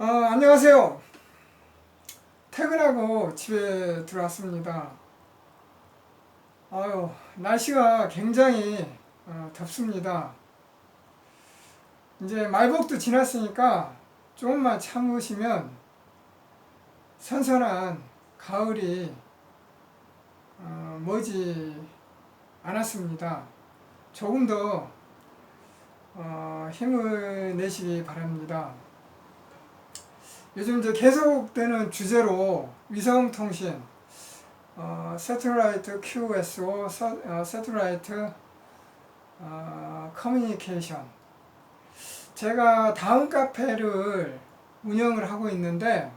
어, 안녕하세요. 퇴근하고 집에 들어왔습니다. 아유, 날씨가 굉장히 어, 덥습니다. 이제 말복도 지났으니까 조금만 참으시면 선선한 가을이 어, 머지 않았습니다. 조금 더 어, 힘을 내시기 바랍니다. 요즘 이제 계속되는 주제로 위성통신, 어, 세틀라이트 QSO, 서, 어, 세틀라이트 어, 커뮤니케이션. 제가 다음 카페를 운영을 하고 있는데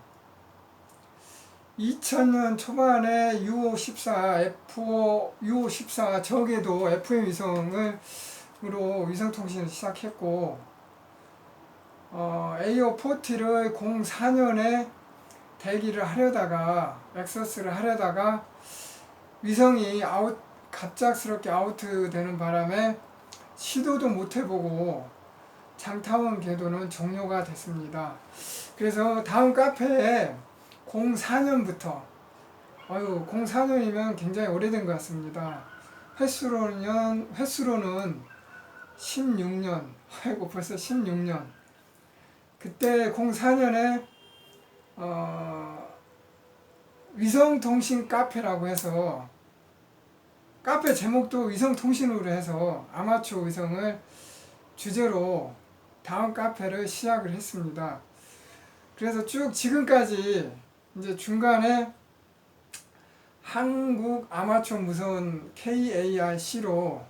2000년 초반에 UO14, F5, UO14 적에도 FM 위성을 위성통신을 시작했고 어, AO40를 04년에 대기를 하려다가 액세스를 하려다가 위성이 아웃 갑작스럽게 아웃되는 바람에 시도도 못 해보고 장타원 궤도는 종료가 됐습니다. 그래서 다음 카페에 04년부터 아유 04년이면 굉장히 오래된 것 같습니다. 횟수로는 횟수로는 16년 아이고 벌써 16년 그때 04년에 어, 위성통신 카페라고 해서 카페 제목도 위성통신으로 해서 아마추어 위성을 주제로 다음 카페를 시작을 했습니다. 그래서 쭉 지금까지 이제 중간에 한국 아마추어 무선 KARC로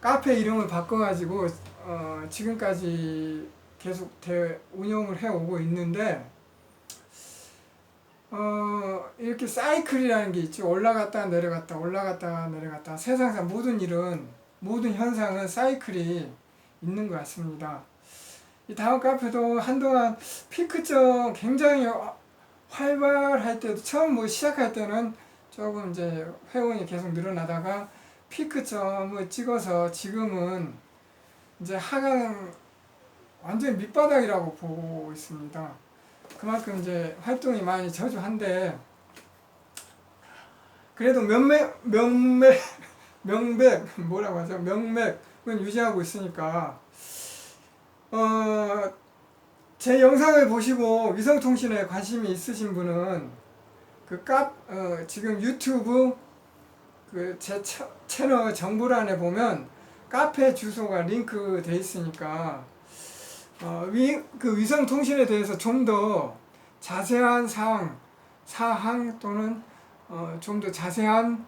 카페 이름을 바꿔가지고 어, 지금까지 계속 대, 운영을 해오고 있는데 어, 이렇게 사이클이라는 게 있죠. 올라갔다 내려갔다 올라갔다 내려갔다 세상상 모든 일은 모든 현상은 사이클이 있는 것 같습니다. 이 다음 카페도 한동안 피크점 굉장히 활발할 때도 처음 뭐 시작할 때는 조금 이제 회원이 계속 늘어나다가 피크점을 찍어서 지금은 이제 하강 완전 밑바닥이라고 보고 있습니다. 그만큼 이제 활동이 많이 저조한데 그래도 명맥 명맥 명맥 뭐라고 하죠 명맥은 유지하고 있으니까 어 제 영상을 보시고 위성통신에 관심이 있으신 분은 그카 어, 지금 유튜브 그 제 채널 정보란에 보면 카페 주소가 링크 돼 있으니까 어, 위, 그 위성 통신에 대해서 좀 더 자세한 사항, 사항 또는 어, 좀 더 자세한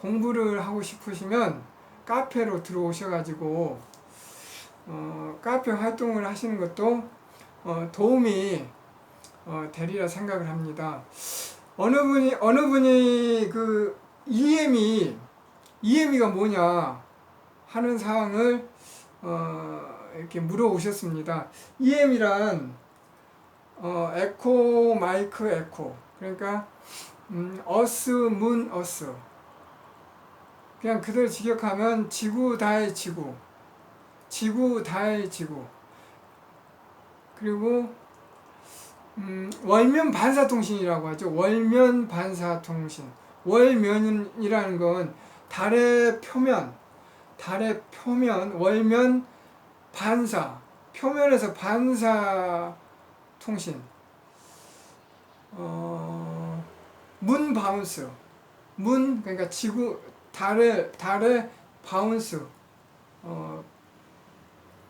공부를 하고 싶으시면 카페로 들어오셔가지고 어, 카페 활동을 하시는 것도 어, 도움이 어, 되리라 생각을 합니다. 어느 분이 어느 분이 그 EM이 EM이가 뭐냐 하는 사항을 어, 이렇게 물어오셨습니다. EM이란 어, 에코 마이크 에코 그러니까 음, 어스 문 어스 그냥 그대로 직역하면 지구 달 지구 지구 달 지구 그리고 음, 월면 반사통신이라고 하죠. 월면 반사통신. 월면이라는 건 달의 표면, 달의 표면, 월면 반사, 표면에서 반사 통신, 어, 문 바운스, 문 그러니까 지구 달의 달의 바운스, 어,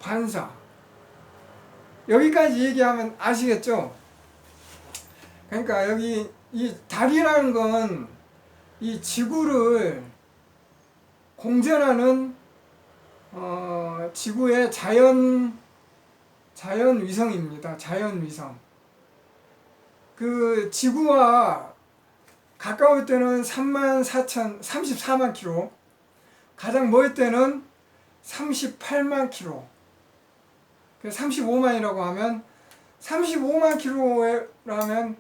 반사. 여기까지 얘기하면 아시겠죠? 그러니까 여기 이 달이라는 건 이 지구를 공전하는 어, 지구의 자연 자연 위성입니다. 자연 위성. 그 지구와 가까울 때는 3만 4천 34만 킬로, 가장 멀 때는 38만 킬로. 35만이라고 하면 35만 킬로라면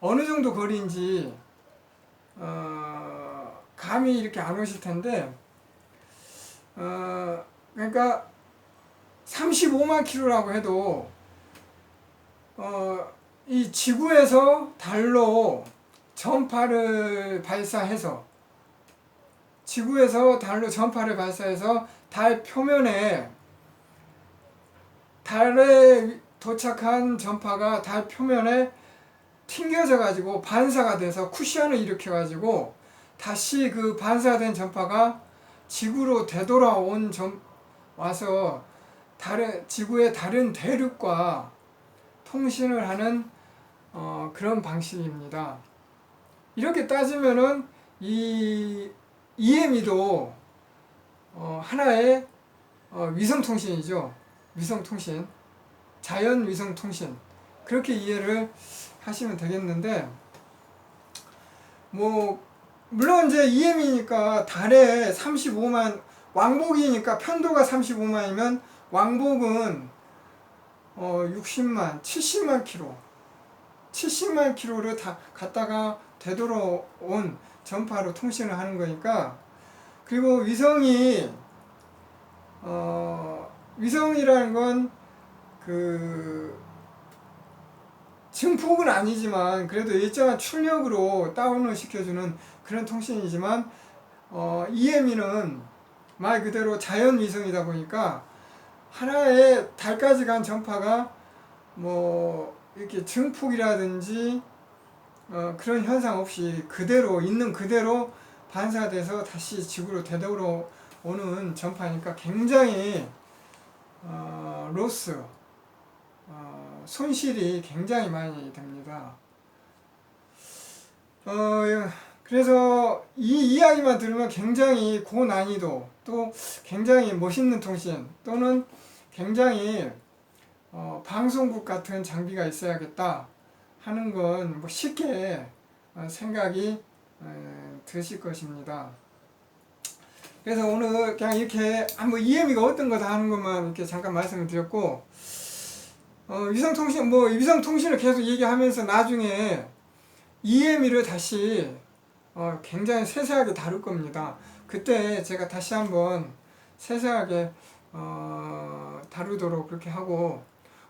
어느 정도 거리인지 어, 감이 이렇게 안 오실 텐데, 어, 그러니까 35만 킬로라고 해도 어, 이 지구에서 달로 전파를 발사해서 지구에서 달로 전파를 발사해서 달 표면에 달에 도착한 전파가 달 표면에 튕겨져 가지고 반사가 돼서 쿠션을 일으켜 가지고 다시 그 반사된 전파가 지구로 되돌아온 전 와서 다른 지구의 다른 대륙과 통신을 하는 어, 그런 방식입니다. 이렇게 따지면은 이 EM이도 어, 하나의 어, 위성 통신이죠. 위성 통신, 자연 위성 통신 그렇게 이해를 하시면 되겠는데 뭐 물론 이제 EM이니까 달에 35만 왕복이니까 편도가 35만이면 왕복은 어 60만, 70만 킬로, 70만 킬로를 다 갔다가 되돌아온 전파로 통신을 하는 거니까. 그리고 위성이 어 위성이라는 건그 증폭은 아니지만 그래도 일정한 출력으로 다운을 시켜주는 그런 통신이지만 어 EM이는 말 그대로 자연 위성이다 보니까 하나의 달까지 간 전파가 뭐 이렇게 증폭이라든지 어 그런 현상 없이 그대로 있는 그대로 반사돼서 다시 지구로 되돌아 오는 전파니까 굉장히 어 로스 어 손실이 굉장히 많이 됩니다. 어 그래서 이 이야기만 들으면 굉장히 고난이도 또 굉장히 멋있는 통신 또는 굉장히 어, 방송국 같은 장비가 있어야겠다 하는 건 뭐 쉽게 어, 생각이 어, 드실 것입니다. 그래서 오늘 그냥 이렇게 한번 EM이가 어떤 거다 하는 것만 이렇게 잠깐 말씀을 드렸고 어, 위성통신 뭐 위성통신을 계속 얘기하면서 나중에 EM이를 다시 어, 굉장히 세세하게 다룰 겁니다. 그때 제가 다시 한번 세세하게 어, 다루도록 그렇게 하고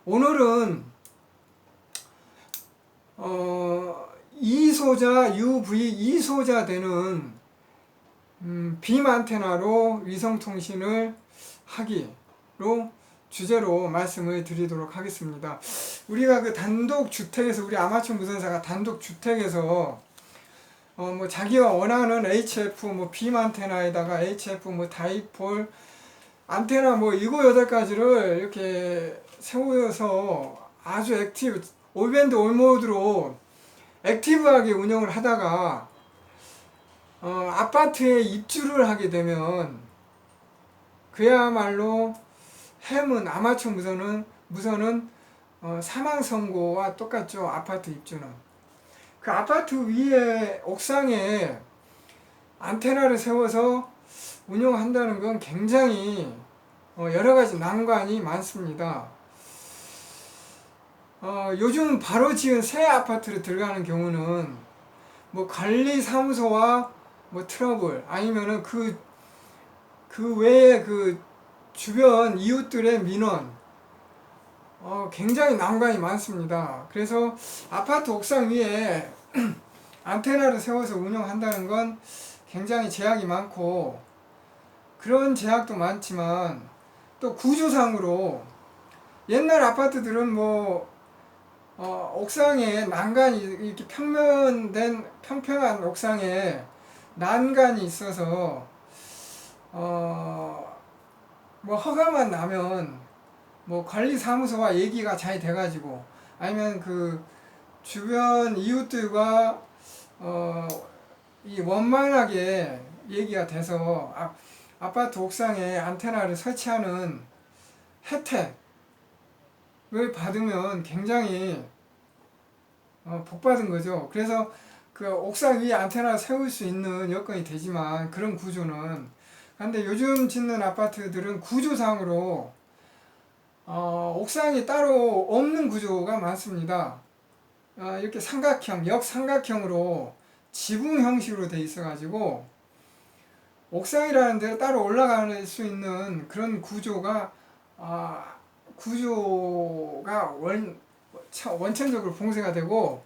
오늘은 어, 이소자 UV 이소자 되는 음, 빔 안테나로 위성 통신을 하기로 주제로 말씀을 드리도록 하겠습니다. 우리가 그 단독 주택에서 우리 아마추어 무선사가 단독 주택에서 어 뭐 자기가 원하는 HF 뭐 빔 안테나에다가 HF 뭐 다이폴 안테나 뭐 일곱 여덟 가지를 이렇게 세워서 아주 액티브 올밴드 올모드로 액티브하게 운영을 하다가 어 아파트에 입주를 하게 되면 그야말로 햄은 아마추어 무선은 무선은 어 사망 선고와 똑같죠 아파트 입주는 그 아파트 위에 옥상에 안테나를 세워서 운영한다는 건 굉장히 어, 여러 가지 난관이 많습니다. 어, 요즘 바로 지은 새 아파트를 들어가는 경우는 뭐 관리 사무소와 뭐 트러블 아니면은 그, 그 외에 그 주변 이웃들의 민원 어, 굉장히 난관이 많습니다. 그래서 아파트 옥상 위에 안테나를 세워서 운영한다는 건 굉장히 제약이 많고 그런 제약도 많지만 또 구조상으로 옛날 아파트들은 뭐 어, 옥상에 난간이 이렇게 평면된 평평한 옥상에 난간이 있어서 어, 뭐 허가만 나면 뭐 관리사무소와 얘기가 잘 돼가지고 아니면 그 주변 이웃들과 어, 이 원만하게 얘기가 돼서 아, 아파트 옥상에 안테나를 설치하는 혜택을 받으면 굉장히 어, 복 받은 거죠. 그래서 그 옥상 위에 안테나 세울 수 있는 여건이 되지만 그런 구조는 근데 요즘 짓는 아파트들은 구조상으로 어, 옥상이 따로 없는 구조가 많습니다. 어, 이렇게 삼각형, 역삼각형으로 지붕 형식으로 돼 있어가지고 옥상이라는 데 따로 올라갈 수 있는 그런 구조가 아, 구조가 원 차- 원천적으로 봉쇄가 되고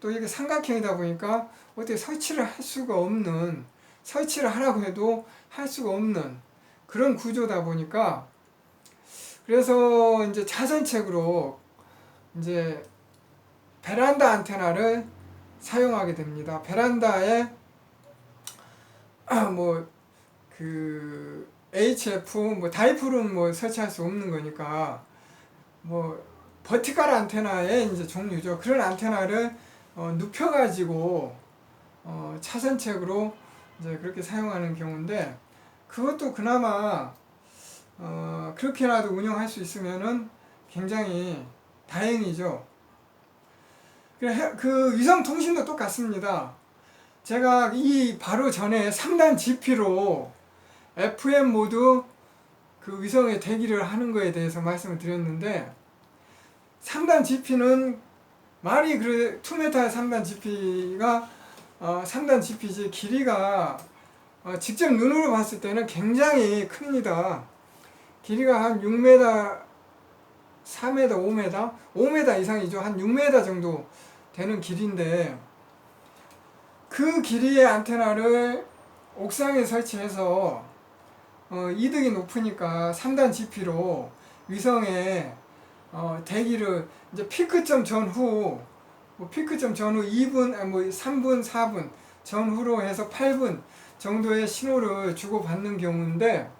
또 이게 삼각형이다 보니까 어떻게 설치를 할 수가 없는 설치를 하라고 해도 할 수가 없는 그런 구조다 보니까 그래서 이제 자선책으로 이제 베란다 안테나를 사용하게 됩니다. 베란다에 뭐 그 HF 뭐 다이플은 뭐 설치할 수 없는 거니까 뭐 버티컬 안테나의 이제 종류죠. 그런 안테나를 어, 눕혀가지고 어, 차선책으로 이제 그렇게 사용하는 경우인데 그것도 그나마 어, 그렇게라도 운영할 수 있으면은 굉장히 다행이죠. 그 위성 통신도 똑같습니다. 제가 이 바로 전에 3단 GP로 FM 모드 그 위성의 대기를 하는 거에 대해서 말씀을 드렸는데 3단 GP는 말이 그래 2m의 3단 GP가 어, 3단 GP지 길이가 어, 직접 눈으로 봤을 때는 굉장히 큽니다. 길이가 한 6m, 4m, 5m, 5m 이상이죠. 한 6m 정도 되는 길인데 그 길이의 안테나를 옥상에 설치해서 어, 이득이 높으니까 3단 GP로 위성에 어, 대기를 이제 피크점 전후 뭐 피크점 전후 2분, 아니 뭐 3분, 4분 전후로 해서 8분 정도의 신호를 주고받는 경우인데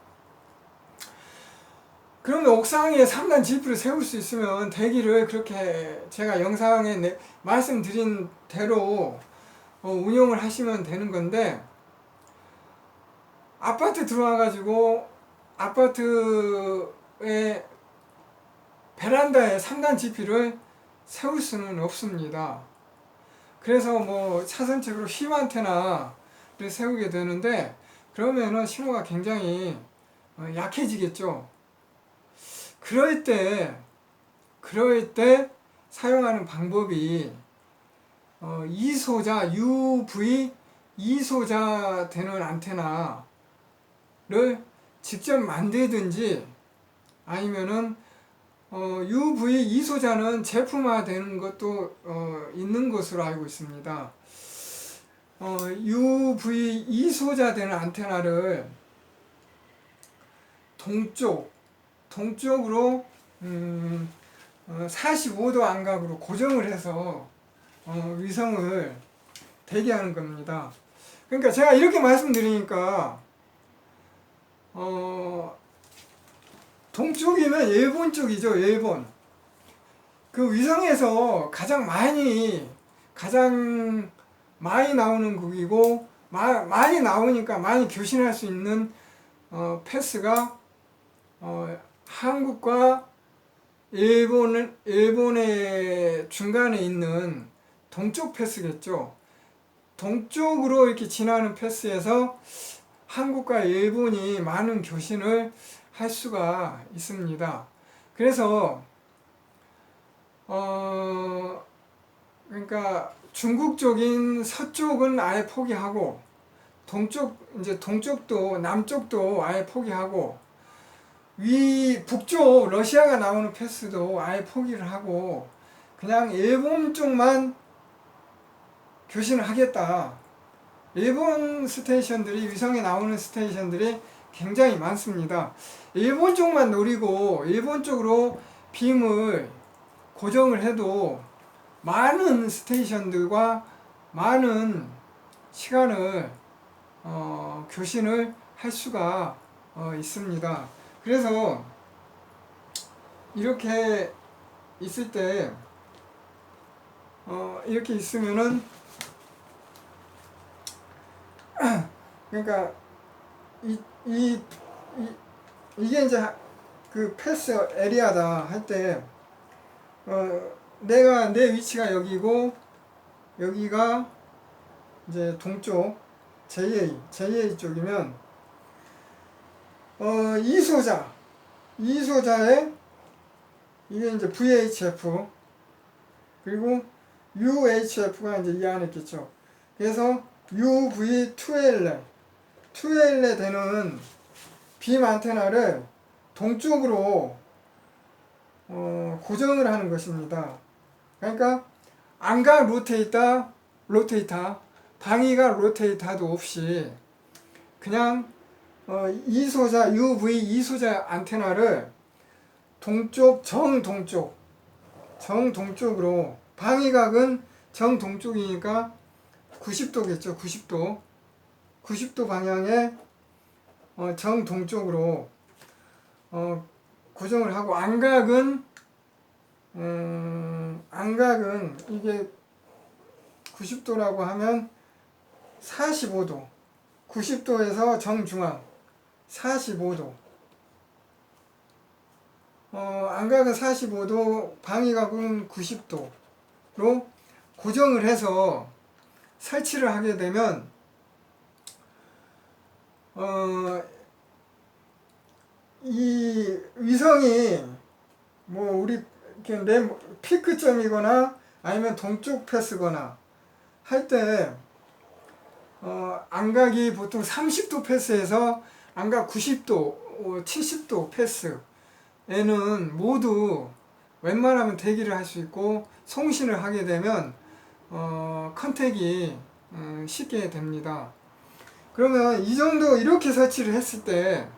그러면 옥상에 3단 GP를 세울 수 있으면 대기를 그렇게 제가 영상에 내- 말씀드린 대로 어, 운영을 하시면 되는 건데 아파트 들어와가지고 아파트에 베란다에 3단 GP를 세울 수는 없습니다. 그래서 뭐 차선책으로 휘 안테나를 세우게 되는데 그러면은 신호가 굉장히 어, 약해지겠죠. 그럴 때 그럴 때 사용하는 방법이 어, 이소자 UV 이소자 되는 안테나를 직접 만들든지 아니면은 어, UV 이소자는 제품화되는 것도 어, 있는 것으로 알고 있습니다. 어, UV 이소자 되는 안테나를 동쪽 동쪽으로 음, 어, 45도 안각으로 고정을 해서 어, 위성을 대기하는 겁니다. 그러니까 제가 이렇게 말씀드리니까 어, 동쪽이면 일본 쪽이죠, 일본. 그 위성에서 가장 많이 가장 많이 나오는 국이고 마, 많이 나오니까 많이 교신할 수 있는 어, 패스가 어, 한국과 일본은 일본의 중간에 있는 동쪽 패스겠죠. 동쪽으로 이렇게 지나는 패스에서 한국과 일본이 많은 교신을 할 수가 있습니다. 그래서 어 그러니까 중국 쪽인 서쪽은 아예 포기하고 동쪽 이제 동쪽도 남쪽도 아예 포기하고 위 북쪽 러시아가 나오는 패스도 아예 포기를 하고 그냥 일본 쪽만 교신을 하겠다. 일본 스테이션들이 위성에 나오는 스테이션들이 굉장히 많습니다. 일본 쪽만 노리고 일본 쪽으로 빔을 고정을 해도 많은 스테이션들과 많은 시간을 어, 교신을 할 수가 어, 있습니다. 그래서 이렇게 있을 때 어, 이렇게 있으면은 그러니까 이, 이, 이 이 게 이제 그 패스 에리아다 할 때 어, 내가 내 위치가 여기고 여기가 이제 동쪽 JA JA 쪽이면 어, 이소자 이소자에 이게 이제 VHF 그리고 UHF가 이제 이 안에 있겠죠. 그래서 UV2L 2L에 되는 빔 안테나를 동쪽으로 어, 고정을 하는 것입니다. 그러니까 안각 로테이터, 로테이터, 방위가 로테이터도 없이 그냥 어, 이소자 UV 이소자 안테나를 동쪽 정동쪽 정동쪽으로 방위각은 정동쪽이니까 90도겠죠 90도 90도 방향에 어, 정동쪽으로 어, 고정을 하고 안각은 음, 안각은 이게 90도라고 하면 45도 90도에서 정중앙 45도. 어, 안각은 45도 방위각은 90도로 고정을 해서 설치를 하게 되면 어, 이 위성이 뭐 우리 내 피크점이거나 아니면 동쪽 패스거나 할때 어, 안각이 보통 30도 패스에서 안각 90도, 어, 70도 패스에는 모두 웬만하면 대기를 할 수 있고 송신을 하게 되면 어, 컨택이 음, 쉽게 됩니다. 그러면 이 정도 이렇게 설치를 했을 때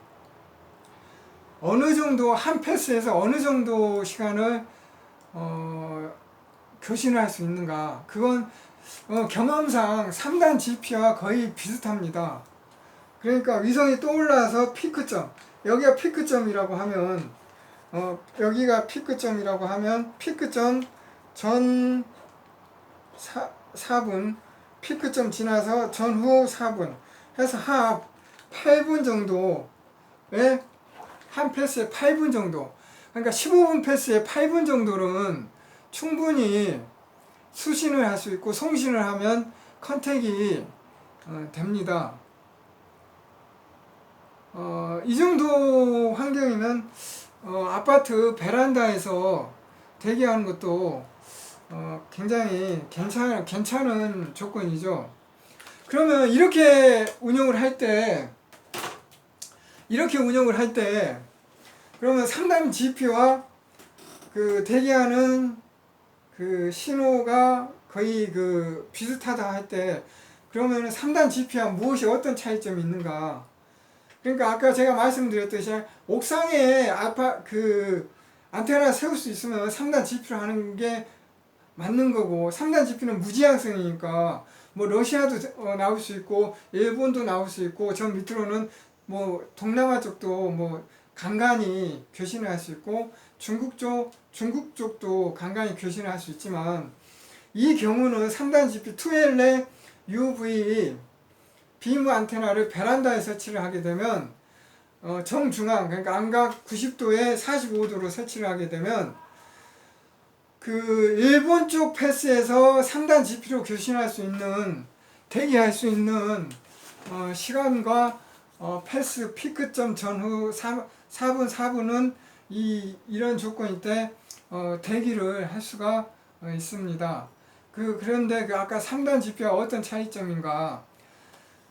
어느 정도 한 패스에서 어느 정도 시간을 어, 교신을 할 수 있는가 그건 어, 경험상 3단 GP와 거의 비슷합니다. 그러니까 위성이 떠올라서 피크점 여기가 피크점이라고 하면 어, 여기가 피크점이라고 하면 피크점 전 4, 4분 피크점 지나서 전후 4분 해서 합 8분 정도에 한 패스에 8분 정도 그러니까 15분 패스에 8분 정도는 충분히 수신을 할 수 있고 송신을 하면 컨택이 어, 됩니다. 어, 이 정도 환경이면 어, 아파트 베란다에서 대기하는 것도 어, 굉장히 괜찮, 괜찮은 조건이죠. 그러면 이렇게 운영을 할 때, 이렇게 운영을 할 때, 그러면 상담 GP와 그 대기하는 그 신호가 거의 그 비슷하다 할 때, 그러면 3단 GP와 무엇이 어떤 차이점이 있는가? 그러니까 아까 제가 말씀드렸듯이 옥상에 아파 그 안테나 세울 수 있으면 3단 GP를 하는 게 맞는 거고 3단 GP는 무지향성이니까 뭐 러시아도 어, 나올 수 있고 일본도 나올 수 있고 저 밑으로는 뭐 동남아 쪽도 뭐 간간히 교신을 할 수 있고 중국 쪽 중국 쪽도 간간히 교신을 할 수 있지만 이 경우는 3단 GP 2LA UV 빔 안테나를 베란다에 설치를 하게 되면 어, 정중앙 그러니까 안각 90도에 45도로 설치를 하게 되면 그 일본 쪽 패스에서 3단 GP로 교신할 수 있는 대기할 수 있는 어, 시간과 어, 패스 피크점 전후 4, 4분 4분은 이 이런 조건일 때 어, 대기를 할 수가 어, 있습니다. 그 그런데 그 아까 3단 GP와 어떤 차이점인가?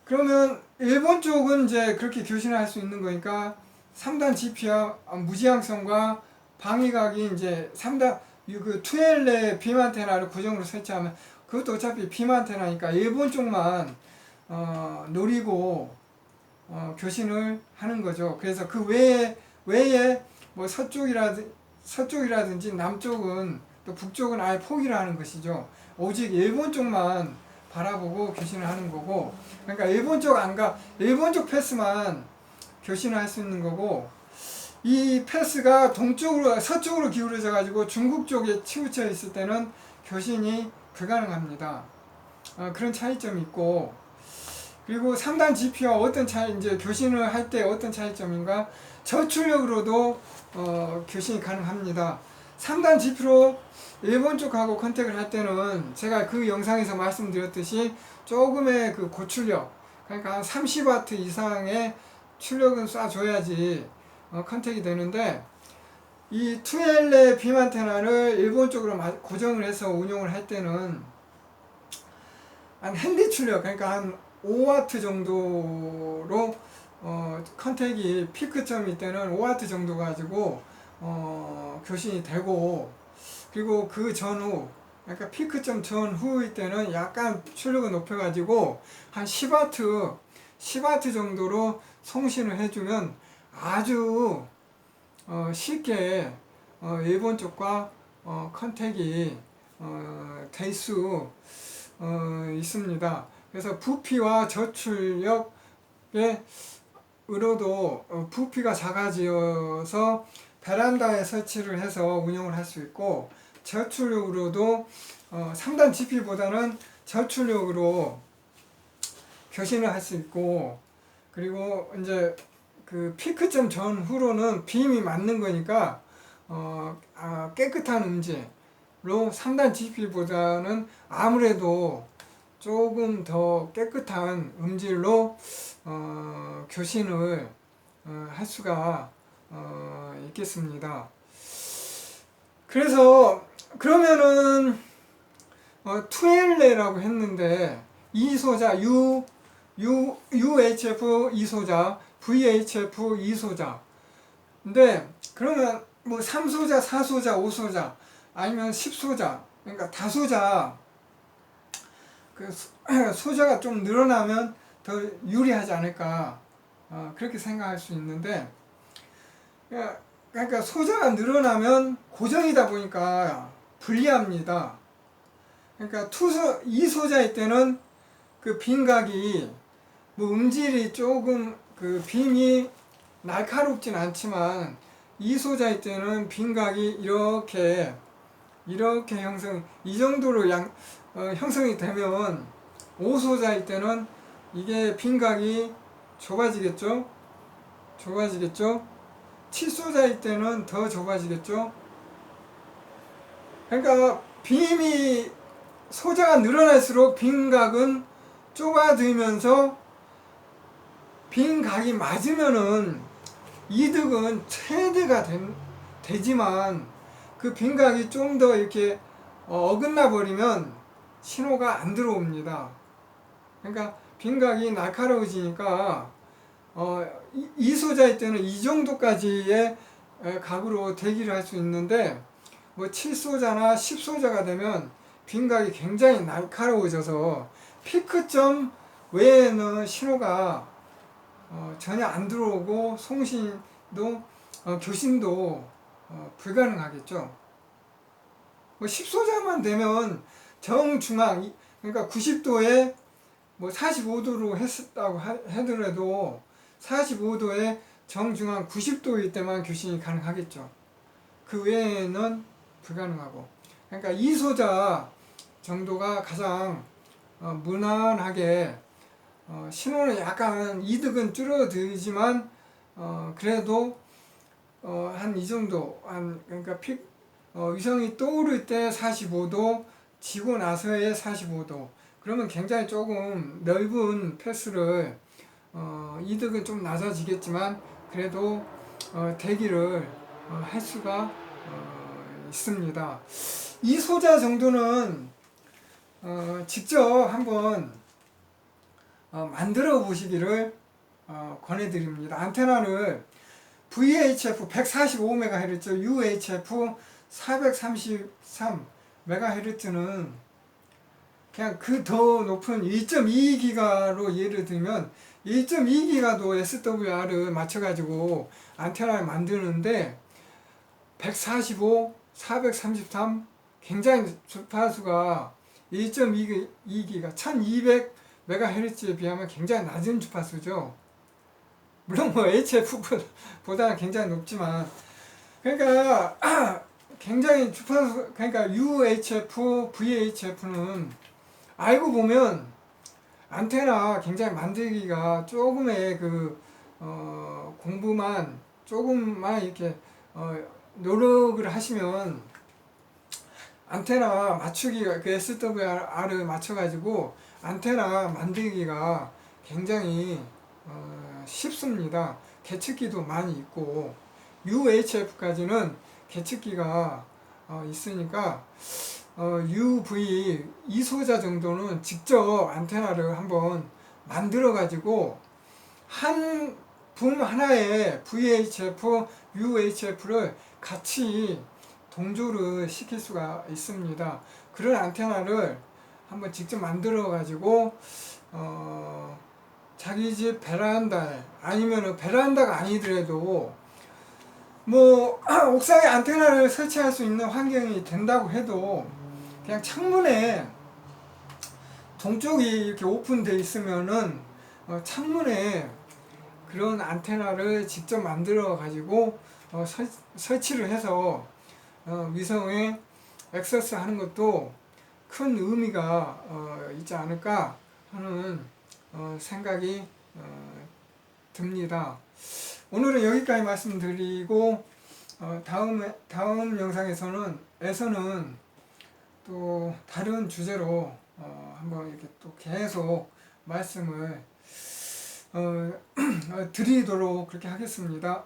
그러면 일본 쪽은 이제 그렇게 교신할 수 있는 거니까 3단 GP와 무지향성과 방위각이 이제 3단 그 투엘레 빔 안테나를 고정으로 설치하면 그것도 어차피 빔 안테나니까 일본 쪽만 어, 노리고 어, 교신을 하는 거죠. 그래서 그 외에 외에 뭐 서쪽이라든 서쪽이라든지 남쪽은 또 북쪽은 아예 포기를 하는 것이죠. 오직 일본 쪽만 바라보고 교신을 하는 거고, 그러니까 일본 쪽 안 가, 일본 쪽 패스만 교신을 할 수 있는 거고, 이 패스가 동쪽으로 서쪽으로 기울어져 가지고 중국 쪽에 치우쳐 있을 때는 교신이 불가능합니다. 어, 그런 차이점이 있고 그리고 3단 GP와 어떤 차이 이제 교신을 할 때 어떤 차이점인가 저출력으로도 어, 교신이 가능합니다. 3단 GP로 일본 쪽하고 컨택을 할 때는 제가 그 영상에서 말씀드렸듯이 조금의 그 고출력 그러니까 한 30W 이상의 출력은 쏴줘야지 어, 컨택이 되는데 이 2LA 빔 안테나를 일본 쪽으로 고정을 해서 운용을 할 때는 한 핸디 출력 그러니까 한 5W 정도로 어, 컨택이 피크점일 때는 5W 정도 가지고 어, 교신이 되고 그리고 그 전후 그러니까 피크점 전후일 때는 약간 출력을 높여가지고 한 10와트 10와트 정도로 송신을 해주면 아주 어, 쉽게 어, 일본 쪽과 어, 컨택이 어, 될수 어, 있습니다. 그래서 부피와 저출력의 으로도 어, 부피가 작아지어서 베란다에 설치를 해서 운영을 할 수 있고 저출력으로도 어, 3단 GP보다는 저출력으로 교신을 할 수 있고 그리고 이제 그 피크점 전후로는 빔이 맞는 거니까 어, 아, 깨끗한 음질로 3단 GP보다는 아무래도 조금 더 깨끗한 음질로 어, 교신을 어, 할 수가 어, 있겠습니다. 그래서 그러면은 어, 투엘레라고 했는데 이소자 U U UHF 이소자 VHF 이소자. 근데 그러면 뭐 3소자, 4소자, 5소자 아니면 10소자 그러니까 다소자. 그 소- 소자가 좀 늘어나면 더 유리하지 않을까. 어, 그렇게 생각할 수 있는데 야, 그러니까 소자가 늘어나면 고정이다 보니까 불리합니다. 그러니까 투소 이소자일 때는 그 빈각이 뭐 음질이 조금 그 빔이 날카롭진 않지만 이 소자일 때는 빈각이 이렇게 이렇게 형성 이 정도로 양 어, 형성이 되면 오소자일 때는 이게 빈각이 좁아지겠죠? 좁아지겠죠? 칠소자일 때는 더 좁아지겠죠? 그러니까 빔이 소자가 늘어날수록 빈각은 좁아들면서 빈 각이 맞으면은 이득은 최대가 된, 되지만 그 빈 각이 좀 더 이렇게 어, 어긋나 버리면 신호가 안 들어옵니다. 그러니까 빈 각이 날카로워지니까 어, 이- 이소자일 때는 이 정도까지의 에, 각으로 대기를 할 수 있는데 뭐 7소자나 10소자가 되면 빈각이 굉장히 날카로워져서 피크점 외에는 신호가 어, 전혀 안 들어오고 송신도 어, 교신도 어, 불가능하겠죠. 뭐 10소자만 되면 정중앙 이- 그러니까 90도에 뭐 45도로 했었다고 하- 하더라도 45도에 정중앙 90도일 때만 교신이 가능하겠죠. 그 외에는 불가능하고. 그러니까 이소자 정도가 가장 어, 무난하게 어, 신호는 약간 이득은 줄어들지만 어, 그래도 어, 한 이 정도 한 그러니까 피, 어, 위성이 떠오를 때 45도 지고 나서의 45도 그러면 굉장히 조금 넓은 패스를 어, 이득은 좀 낮아지겠지만 그래도 어, 대기를 어, 할 수가 어, 있습니다. 이 소자 정도는 어, 직접 한번 어, 만들어 보시기를 어, 권해드립니다. 안테나를 VHF 145MHz, UHF 433MHz는 그냥 그 더 높은 1.2기가로 예를 들면 1.2기가도 SWR을 맞춰가지고 안테나를 만드는데 145, 433 굉장히 주파수가 1.2기가 1200MHz에 비하면 굉장히 낮은 주파수죠. 물론 뭐 HF보다는 굉장히 높지만 그러니까 굉장히 주파수 그러니까 UHF, VHF는 알고 보면 안테나 굉장히 만들기가 조금의 그 어, 공부만 조금만 이렇게 어, 노력을 하시면 안테나 맞추기가 그 SWR을 맞춰가지고 안테나 만들기가 굉장히 어, 쉽습니다. 계측기도 많이 있고 UHF까지는 계측기가 어, 있으니까 어, UV 이소자 정도는 직접 안테나를 한번 만들어 가지고 한 붐 하나에 VHF, UHF를 같이 동조를 시킬 수가 있습니다. 그런 안테나를 한번 직접 만들어 가지고 어, 자기 집 베란다에 아니면은 베란다가 아니더라도 뭐 옥상에 안테나를 설치할 수 있는 환경이 된다고 해도 그냥 창문에 동쪽이 이렇게 오픈돼 있으면은 어, 창문에 그런 안테나를 직접 만들어 가지고 어, 설, 설치를 해서 어, 위성에 액세스 하는 것도 큰 의미가 어, 있지 않을까 하는 어, 생각이 어, 듭니다. 오늘은 여기까지 말씀드리고 어, 다음 다음 영상에서는 에서는 또 다른 주제로 어, 한번 이렇게 또 계속 말씀을 어, 어, 드리도록 그렇게 하겠습니다.